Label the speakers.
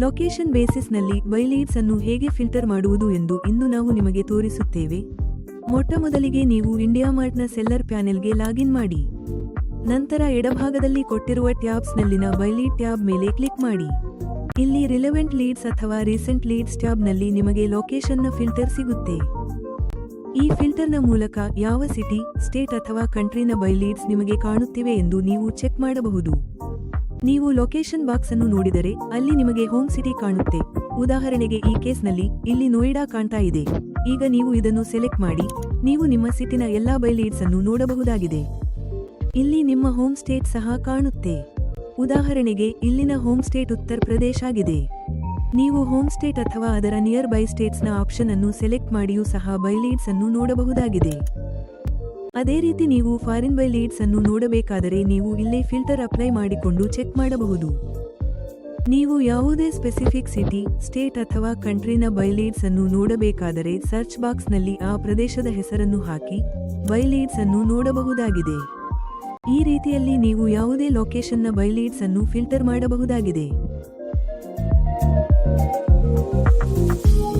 Speaker 1: Location ಬೇಸಿಸ್ನಲ್ಲಿ ಬೈಲೀಡ್ಸ್ ಅನ್ನು ಹೇಗೆ filter ಮಾಡುವುದು ಎಂದು ಇಂದು ನಾವು ನಿಮಗೆ ತೋರಿಸುತ್ತೇವೆ. ಮೊಟ್ಟಮೊದಲಿಗೆ ನೀವು ಇಂಡಿಯಾಮಾರ್ಟ್ನ ಸೆಲ್ಲರ್ ಪ್ಯಾನೆಲ್ಗೆ ಲಾಗಿನ್ ಮಾಡಿ. ನಂತರ ಎಡಭಾಗದಲ್ಲಿ ಕೊಟ್ಟಿರುವ ಟ್ಯಾಬ್ಸ್ನಲ್ಲಿನ ಬೈ ಲೀಡ್ ಟ್ಯಾಬ್ ಮೇಲೆ ಕ್ಲಿಕ್ ಮಾಡಿ. ಇಲ್ಲಿ ರಿಲೆವೆಂಟ್ ಲೀಡ್ಸ್ ಅಥವಾ ರೀಸೆಂಟ್ ಲೀಡ್ಸ್ ಟ್ಯಾಬ್ನಲ್ಲಿ ನಿಮಗೆ ಲೊಕೇಶನ್ನ ಫಿಲ್ಟರ್ ಸಿಗುತ್ತೆ. ಈ ಫಿಲ್ಟರ್ನ ಮೂಲಕ ಯಾವ ಸಿಟಿ ಸ್ಟೇಟ್ ಅಥವಾ ಕಂಟ್ರಿನ ಬೈ ಲೀಡ್ಸ್ ನಿಮಗೆ ಕಾಣುತ್ತಿವೆ ಎಂದು ನೀವು ಚೆಕ್ ಮಾಡಬಹುದು. ನೀವು ಲೊಕೇಶನ್ ಬಾಕ್ಸ್ ಅನ್ನು ನೋಡಿದರೆ ಅಲ್ಲಿ ನಿಮಗೆ ಹೋಮ್ ಸಿಟಿ ಕಾಣುತ್ತೆ. ಉದಾಹರಣೆಗೆ ಈ ಕೇಸ್ನಲ್ಲಿ ಇಲ್ಲಿ ನೋಯ್ಡಾ ಕಾಣ್ತಾ ಇದೆ. ಈಗ ನೀವು ಇದನ್ನು ಸೆಲೆಕ್ಟ್ ಮಾಡಿ, ನೀವು ನಿಮ್ಮ ಸಿಟಿನ ಎಲ್ಲಾ ಬೈ ಲೀಡ್ಸ್ ಅನ್ನು ನೋಡಬಹುದಾಗಿದೆ. ಇಲ್ಲಿ ನಿಮ್ಮ ಹೋಮ್ ಸ್ಟೇಟ್ ಸಹ ಕಾಣುತ್ತೆ. ಉದಾಹರಣೆಗೆ ಇಲ್ಲಿನ ಹೋಮ್ ಸ್ಟೇಟ್ ಉತ್ತರ ಪ್ರದೇಶ ಆಗಿದೆ. ನೀವು ಹೋಮ್ ಸ್ಟೇಟ್ ಅಥವಾ ಅದರ ನಿಯರ್ ಬೈ ಸ್ಟೇಟ್ಸ್ನ ಆಪ್ಷನ್ ಅನ್ನು ಸೆಲೆಕ್ಟ್ ಮಾಡಿಯೂ ಸಹ ಬೈ ಲೀಡ್ಸ್ ಅನ್ನು ನೋಡಬಹುದಾಗಿದೆ. ಅದೇ ರೀತಿ ನೀವು ಫಾರಿನ್ ಬೈ ಲೀಡ್ಸ್ ಅನ್ನು ನೋಡಬೇಕಾದರೆ ನೀವು ಇಲ್ಲೇ ಫಿಲ್ಟರ್ ಅಪ್ಲೈ ಮಾಡಿಕೊಂಡು ಚೆಕ್ ಮಾಡಬಹುದು. ನೀವು ಯಾವುದೇ ಸ್ಪೆಸಿಫಿಕ್ ಸಿಟಿ, ಸ್ಟೇಟ್ ಅಥವಾ ಕಂಟ್ರಿನ ಬೈ ಲೀಡ್ಸ್ ಅನ್ನು ನೋಡಬೇಕಾದರೆ ಸರ್ಚ್ ಬಾಕ್ಸ್ನಲ್ಲಿ ಆ ಪ್ರದೇಶದ ಹೆಸರನ್ನು ಹಾಕಿ ಬೈ ಲೀಡ್ಸ್ ಅನ್ನು ನೋಡಬಹುದಾಗಿದೆ. ಈ ರೀತಿಯಲ್ಲಿ ನೀವು ಯಾವುದೇ ಲೊಕೇಶನ್ನ ಬೈ ಲೀಡ್ಸ್ ಅನ್ನು ಫಿಲ್ಟರ್ ಮಾಡಬಹುದಾಗಿದೆ.